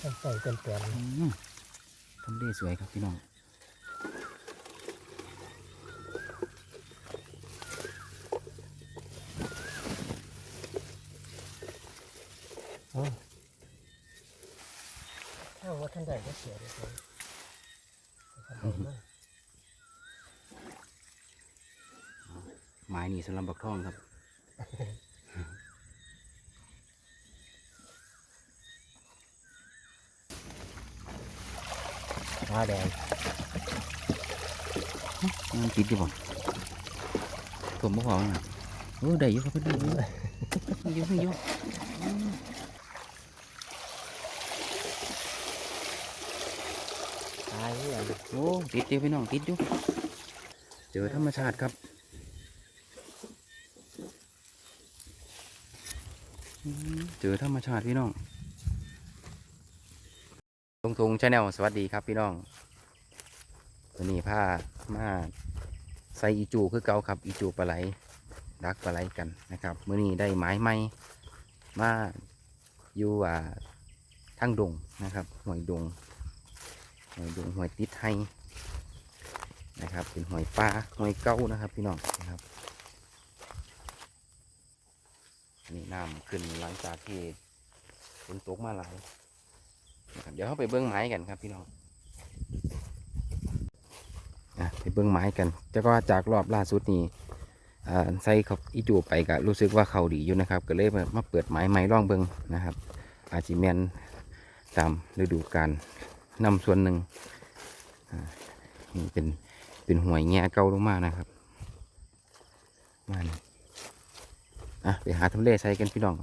ต้นใส่ต้นแปลนอืมทำเลสวยครับพี่น้องอ๋อถ้าว่าท่านใดก็เสียเลยครับท่านใดมั่งไม้นี่สำหรับบักทองครับ ผ้าแดงมันติดอยู่บ่ผมบ่พอนะโอ้ได้อยู่ครับเพี่นได้อยู่ได้อยู่ได้อยู่ตายเนี่ยโอ้ติดอยู่พี่น้องติดอยู่เจอธรรมชาติครับอืมเจอธรรมชาติพี่น้อง ทงทงชาแนลสวัสดีครับพี่น้องวันนี้ผ้ามาใส่อีจูคือเก่าครับอีจูปลาไหลดักปลาไหลกันนะครับมื่อนี้ได้ไม้ใหม่มาอยู่อ่าทั้งดงนะครับหอยดงหอยดงหอยติดไฮนะครับ เป็นหอยปลาหอยเก้านะครับ พี่น้องนะครับนี่น้ำขึ้นหลังจากที่ฝนตกมาหลาย เดี๋ยวเราไปเบิ้องไม้กันครับพี่น้องอะไปเบิ้องไม้กันแต่ก็จากรอบล่าสุดนี่ใส่เขาอีจูไปก็รู้สึกว่าเขาดีอยู่นะครับ ก็เลยมาเปิดไม้ไม้ร่องเบิ้องนะครับ อาจจิแมนตามฤดูกาลนำส่วนหนึ่งนี่เป็นเป็นหวยแง่เก่าลงมานะครับมานี่อะไปหาทำเลใส่กันพี่น้อง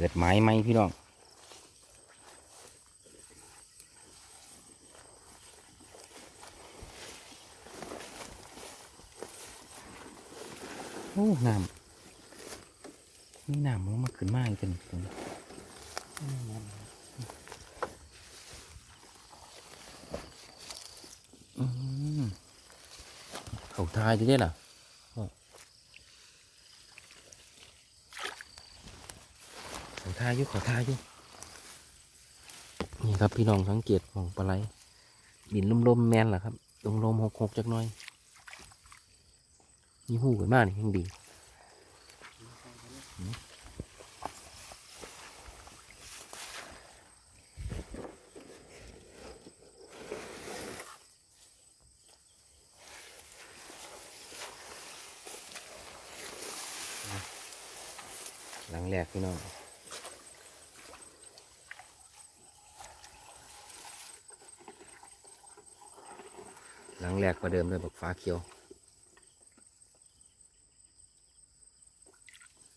เปิดไม้ไหมพี่น้องโอ้น้ำนี่น้ำมันมาขึ้นมากจนตรงนี้อืมเขาทายจะได้ล่ะพ่อ เขาทายอยู่เขาทายอยู่นี่ครับพี่น้องสังเกตของปลาไหลบินลมๆแมนล่ะครับลงลมหกหกๆจักน้อยนี่หูกันมากนี่ยังดี หลังแรกพี่น้อง หลังแรกประเดิมด้วยบักฟ้าเขียว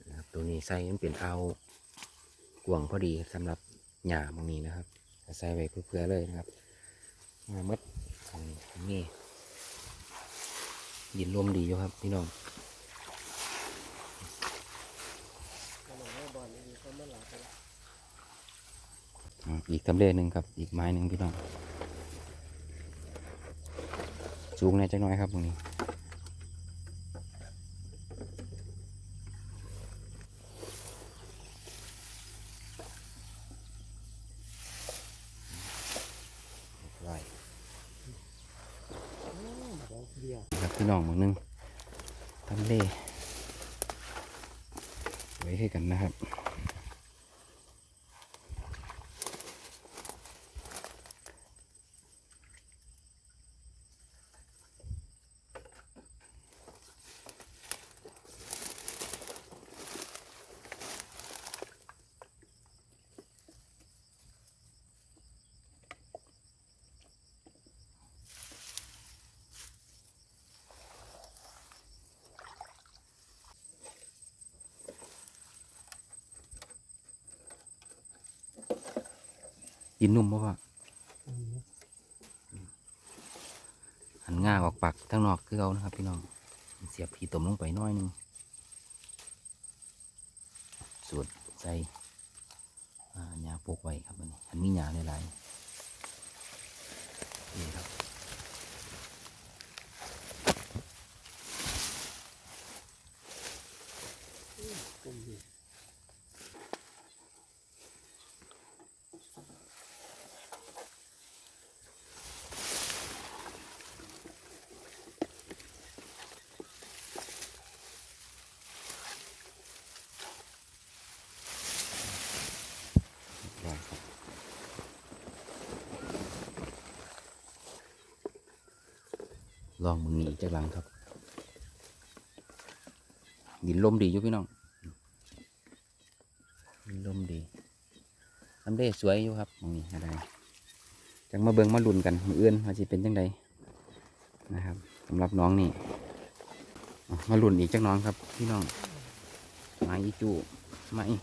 นะครับตัวนี้ใส่มันเป็นเอากวางพอดีสำหรับหญ้าบางนี้นะครับใส่ไว้เพื่อเลยนะครับมามัดของนี่ยินลมดีอยู่ครับพี่น้องอีกทำเลหนึ่งครับ อีกไม้หนึ่งพี่น้อง สูงแน่จังน้อยครับตรงนี้ไว้เดียวครับพี่น้องหมือนึงทำเลไว้ให้กันนะครับ กินนุ่มเพราะว่าหันง่าออกปากทั้งนอกคือเอานะครับ พี่น้อง เสียบผีตมลงไปน้อยหนึงสูตรใส่หญ้าปลูกไว้ครับอันนี้อันมีหญ้าหลายๆนี่ครับ ลองมึงหนีจากหลังครับ ดินลมดีอยู่พี่น้องดินลมดีน้ำเด้สวยอยู่ครับมึงนี่อะไรจังมาเบิงมาลุ่นกันมืออื่นว่าจะเป็นจังใดนะครับสำหรับน้องนี่อะมาลุ่นอีกจักน้องครับ พี่น้องไมาอีจูไมาอี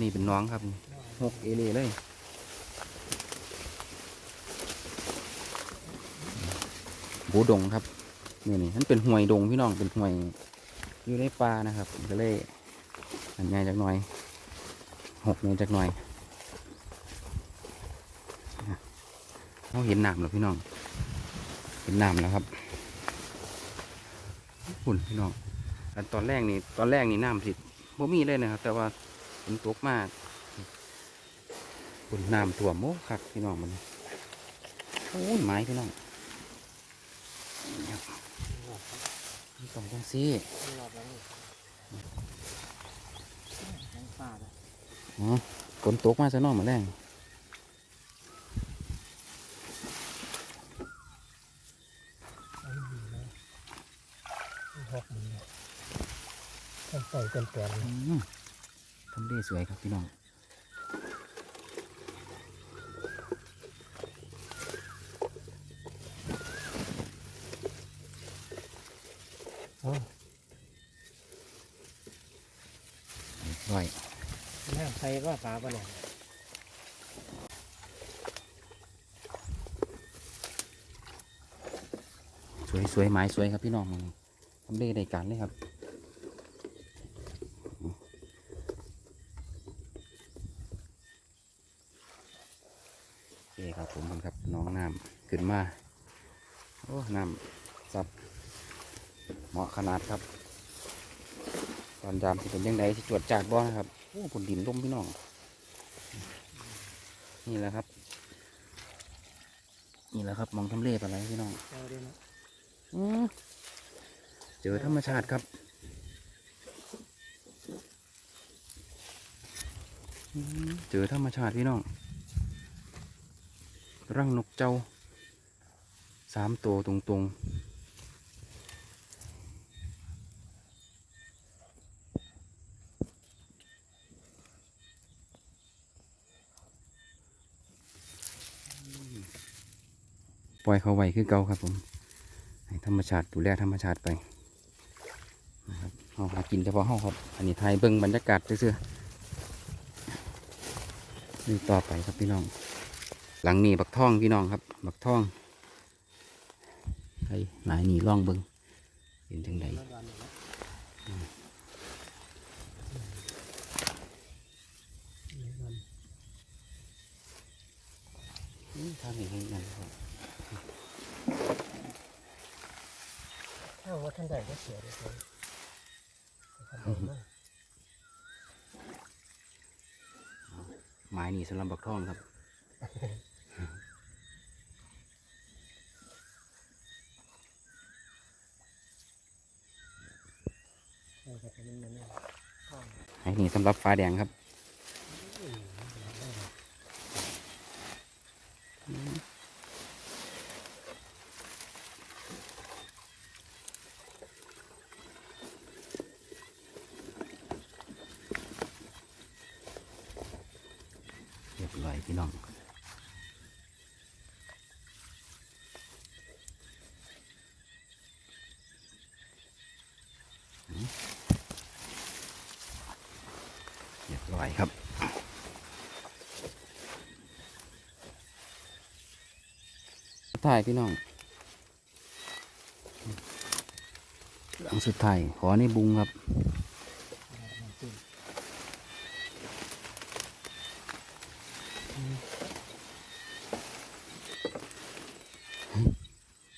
นี่เป็นน้องครับหกเอเล่เลย บูดงครับนี่นี่มันเป็นห่วยดงพี่น้องเป็นห่วยอยู่ในป่านะครับก็เลยอันใหญ่จักหน่อยหกใหญ่จักหน่อยเราเห็นน้ำแล้วพี่น้อง เห็นน้ำแล้วครับหุ่นพี่น้องอันตอนแรกนี่ตอนแรกนี่น้ำสิบ่มีเลยนะครับ แต่ว่าฝนตกมากฝุ่นน้ำท่วมโอ้ครับพี่น้องมันโอ้ยไม้พี่น้อง ต้องจังซี่รอบแล้วนี่ยังป่าเลยอ๋อฝนตกมาซะเน้องมาแรงอันนี้ดีเลยหกดีเลยต้นใส่ต้นแปลนเลยอืมทำได้สวยครับพี่น้อง โอ้ ร้อยน้ำใส่ว่าฟ้าปะเนี่ยสวยสวยไม้สวยครับพี่น้องมันทำได้ได้การเลยครับโอเคครับผมมันครับน้องน้ำขึ้นมา โอ้ น้ำซับเหมาะขนาดครับ ตอนยามเป็นยังไงสิตรวจจากบ่นะครับโอ้ผลดินล่มพี่น้อง นี่แหละครับ นี่แหละครับมองทำเลปอะไรพี่น้องเอาเดี๋ยวนะอืมเจอธรรมชาติครับเจอธรรมชาติพี่น้องรังนกเจ้าสามตัวตรงๆ ป ล่อยเขาไว้คือเก่าครับผมให้ธรรมชาติดูแลธรรมชาติไปนะครับเอาหากินเฉพาะห้องครับ อันนี้ไทยเบิ้งบรรยากาศเซื่อๆนี่ต่อไปครับพี่น้อง หลังนี้บักท่องพี่น้องครับ บักท่องไทยหลายนี่ล่องเบิ้งเห็นจังใดรอบวันนี้นะนี่มันอืมทางนี้ให้นั่นครับ ถ้าว่าท่านใดก็เสียเลยครับทำไมมั่งไม้นี่สำหรับบักท่องครับใช่ครับเป็นมันนี่ข้าวไม้นี่สำหรับฟ้าแดงครับ เรียบร้อยพี่น้อง เรียบร้อย ครับ ถ่ายพี่น้อง หลังสุดท้าย ขอในบุงครับ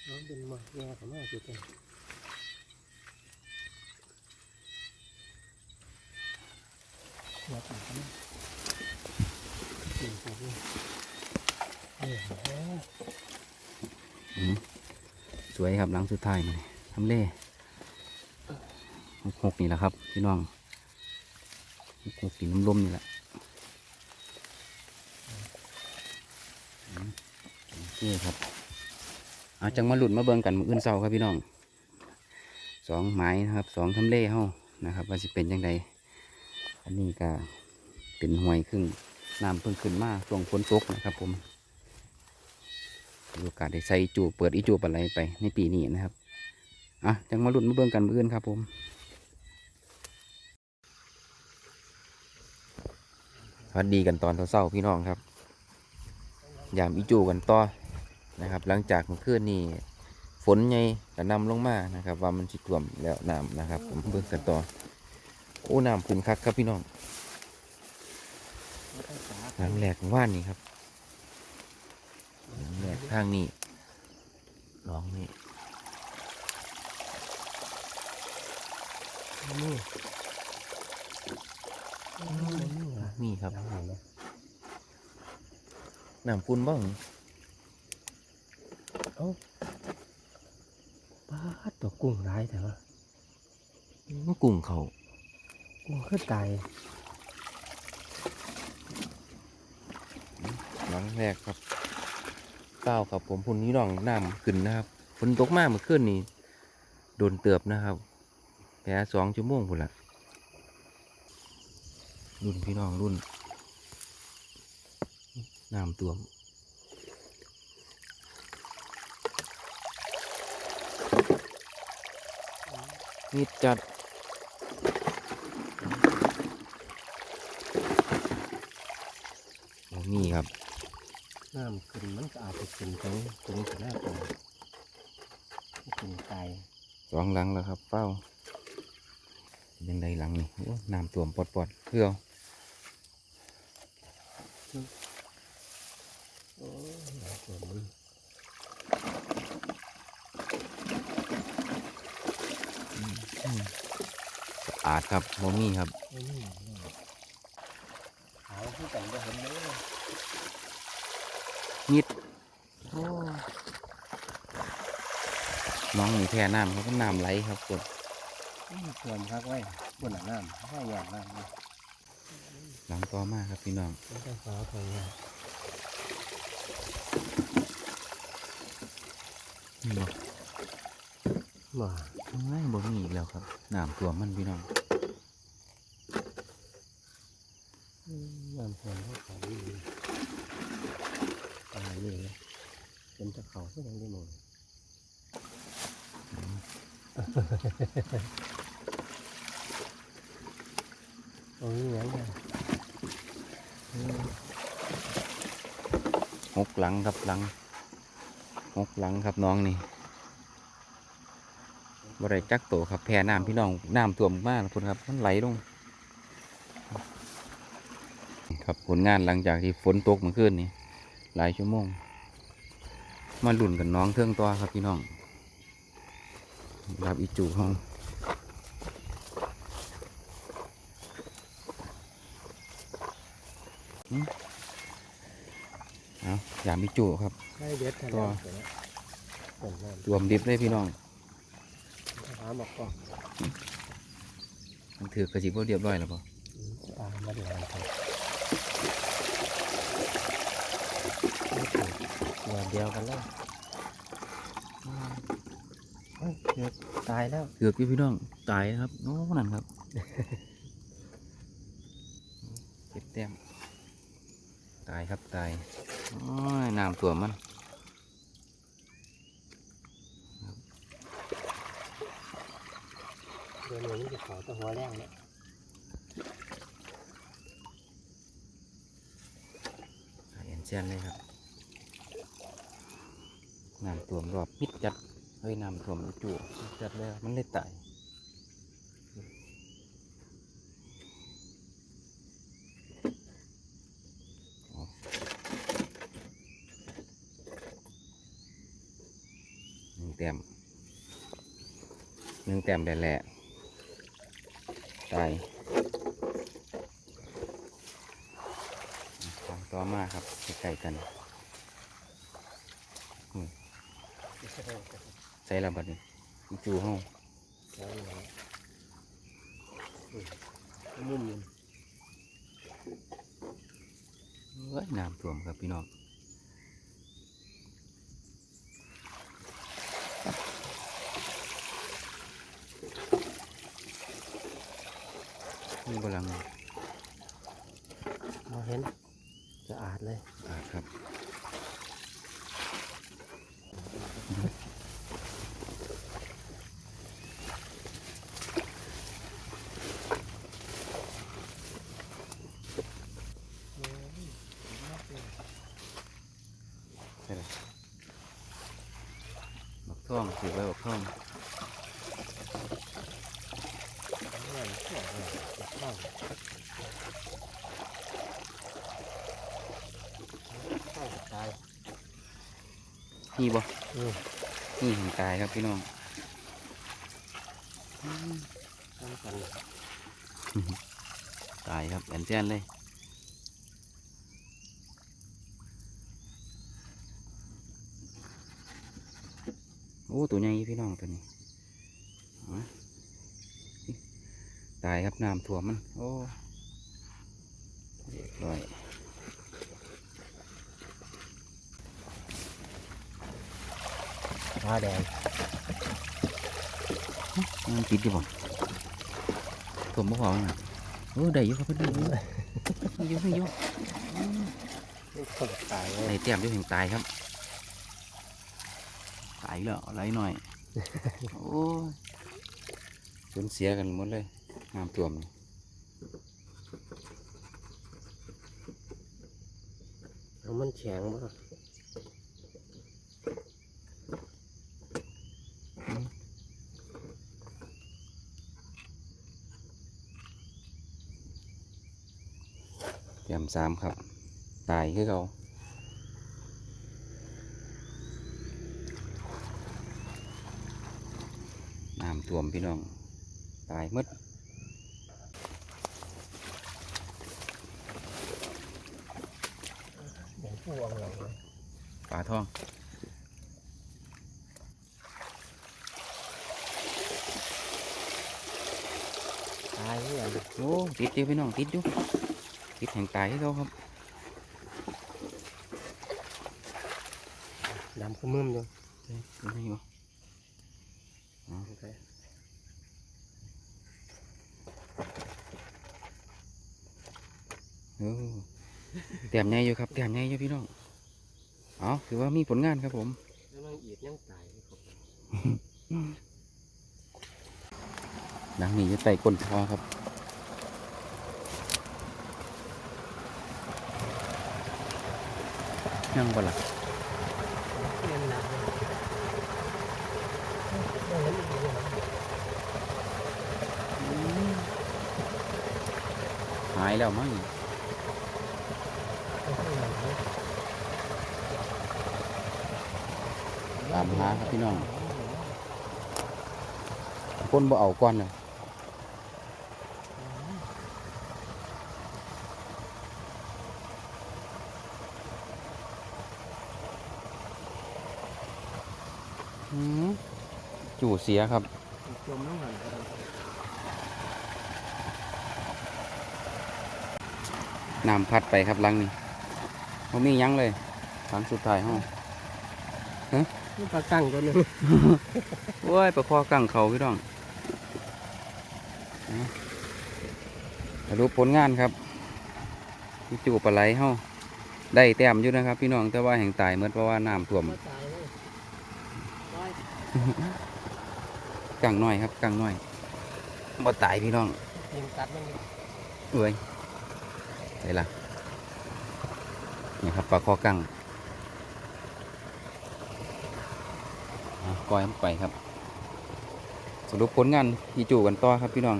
น้องเป็นหมาแย่ของแม่จุดเองหัวตัดกันนะสี่สิบเลยเออโอ้ อืมสวยครับหลั งสุดท้ายมันทำเล่หกหกนี่แหละครับ พี่น้องหกหกสีน้ำลมนี่แหละอืมโอเคครับเอาจังมาหลุดมาเบิ่งกันมืออื่นเศร้าครับพี่น้องสองไม้นะครับสองทำเลเฮานะครับ ว่าสิเป็นยังไงอันนี้ก็เป็นห่วยครึ่งน้ำเพิ่งขึ้นมาช่วงฝนตกนะครับผม โอกาสได้ใส่จูเปิดอีจูปอะไรไปในปีนี้นะครับอะจังมาลุดมาเบิ่งกันมืออื่นครับผมสวัสดีกันตอนเช้าๆพี่น้องครับ ยามอีจูกันต่อนะครับ หลังจากเมื่อคืนนี้ฝนใหญ่กระนำลงมานะครับ ว่ามันสิท่วมแล้วน้ำนะครับ ผมเบิ่งกันต่อโอ้น้ำขึ้นคักครับพี่น้องหลังแหลกว่านนี่ครับ แหลกทางนี้ลองนี่นี่นี่อะนี่ครับหลังไหนนะน้ำปุนบ้างเอ้าป้าดตัวกุ้งร้ายแต่ว่ามันกุ้งเขากุ้งขึ้นตายหลังแรกครับ เก้าครับผมพุ่นนี้น้องน้ำขึ้นนะครับฝนตกมากเมื่อคืนนี้โดนเตืบนะครับแพ้สองชั่วโมงพุ่นละรุ่นพี่น้องรุ่นน้ำตัวมมิดจัดโอ้มีครับ น้ำขึ้นมันก็อาจจะขึ้นตรงตรงถึงหน้าตรงขึ้นตายสองหลังแล้วครับเป้ายังไดหลังนี่โอ้น้ำตัวมปอดปอดๆเพื่อโอ้ยหลายตัวมันสะอาดครับโมมี่ครับไม่นี่ขาวที่แต่งจะเห็นเลย นิดโอ้น้องนี่แพ้น้ำเขาก็น้ำไหลครับกดเติมพักไว้บนหน้าน้ำให้ยากน้ำนะหลังต่อมาครับพี่น้องไม่ต้องฟ้าทองยากนี่บ่มาไม่บ่มีอีกแล้วครับน้ำตัวมันพี่น้อง น้ำท่วมเขาเขาดีตายเลยเป็นตะเขา ก็ยังได้หมดโอ้ยยังไงหกหลังครับหลังหกหลังครับน้องนี่บ่ได้จักโตครับแพ้น้ำพี่น้องน้ำท่วมมากคุณครับมันไหลลงครับผลงานหลังจากที่ฝนตกเมื่อคืนนี้หลายชั่วโมง มาลุ่นกับน้องเทื่องตัวครับพี่น้องรับอีจูห้องอืมเอายามอีจูครับให้เด็ดทันตัวเสร็จแล้วส่งน้ำรวมดิบเลยพี่น้องถามบอกก่อนมันถือกระสิบเรียบร้อยแล้วปะตามมาดูกันครับ ตัวเดียวกันแล้วเฮ้ยเกือบตายแล้วเกือบอยู่พี่น้องตายนะครับโอ้นั่นครับเจ็ดแต้มตายครับตายโอ้ยน้ำตัวมันเดี๋ยวนี้จะขอตัวหัวแรงเนี่ยหายเอ็นเซียนเลยครับ น้ำท่วมรอบมิดจัดเฮ้ยน้ำท่วมจู่จัดแล้วมันเลยตายหนึ่งแต้มหนึ่งแต้มได้แหละตายต่อมาครับใกล้ๆกัน ใส่ระบัดนี้อีจูห้องมุมนึงเอ้ยน้ำท่วมครับพี่น้อง นี่บลัง มาเห็นสะอาดเลย อ่าครับ ใช่เลยบักท่องถือไว้บักท่อง ตาย นี่บ่อืมนี่เห็นตายครับพี่น้องทำกันตายครับแอนแจนเลย โอ้ตัวใหญ่พี่น้องตัวนี้เอามาตายครับน้ำท่วมมัน โอ้เรียบร้อยผ้าแดงมันติดอยู่บ่ท่วมบ่พอมั้งโอ้ได้อยู่ครับเพื่อนได้อยู่ได้อยู่ได้อยู่นี่คนตายเลในยเตรียมด้วยถึงตายครับตาย แล้วอะไรหน่อย โอ้ยสูญเสียกันหมดเลยน้ำท่วมนี่เอามันแข็งบ่เตรียมสามครับ ตายคือเขา ท่วมพี่น้อง ตายหมดเหมือนผู้วางหลังเลยปลาทองตายเนี่ยโอ้ติดอยู่พี่น้องติดอยู่ติดแห่งตายคือเขาครับดำขมึมอยู่เฮ้ยดูให้อยู่ โอเค เออ เตรียมใหญ่อยู่ครับเตรียมใหญ่อยู่พี่น้องเอาถือว่ามีผลงานครับผมแล้วมันอีดยังตายครับดังนี้จะไต่ก้นคอครับยังบ่ล่ะเล่นน้ำเลยบ่เห็นอีกเลยนะหายแล้วมั้ง เอาข้างหลังเลย ตามหาครับพี่น้องคนบ่เอาก้อนเลยอืมจู่เสียครับจมน้ำหันน้ำพัดไปครับลังนี้เขามียั้งเลยหลังสุดท้ายห้องนี่ ปลากั้งตัวหนึงโอ้ยประคอกังเขาพี่น้องเอาสรุปผลงานครับที่จูปลาไหลเฮาได้แต้มอยู่นะครับ พี่น้องแต่ว่าแห่งตายเมื่อเพราะว่าน้ำท่วมมาตายเลยร้อยกังน้อยครับกังน้อยบ่ตายพี่น้องยิงกัดมันอยู่เอ้ยไหนล่ะนี่ครับปลาคอกัง อะปล่อยมันไปครับ สรุปผลงานที่จูกันต่อครับพี่น้อง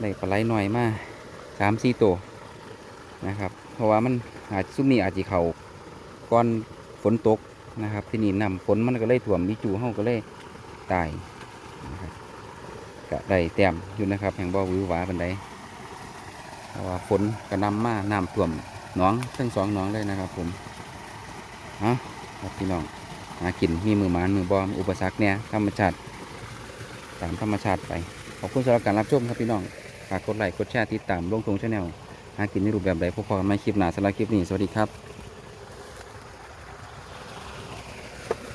ได้ปลาไหลหน่อยมาสามสี่ตัวนะครับ เพราะว่ามันอาจซุ่มนี้อาจจะเขาก่อนฝนตกนะครับ ที่นี่นำฝนมันก็เลยถ่วมมีจูเฮาก็เลยตายนะครับก็ได้แต้มอยู่นะครับแห่งบ่หวือหวาบันไดเพราะว่าฝนก็นำมาน้ำท่วมหนองทั้งสองหนองเลยนะครับ ผมเอะครับพี่น้อง หากินมีมือมานมือบอมอุปสรรคเนี่ยธรรมชาติตามธรรมชาติไป ขอบคุณสำหรับการรับชมครับพี่น้องฝากกดไลค์กดแชร์ติดตามลงทงชาแนลหากินในรูปแบบใดพบกันใหม่คลิปหน้าสำหรับคลิปนี้สวัสดีครับ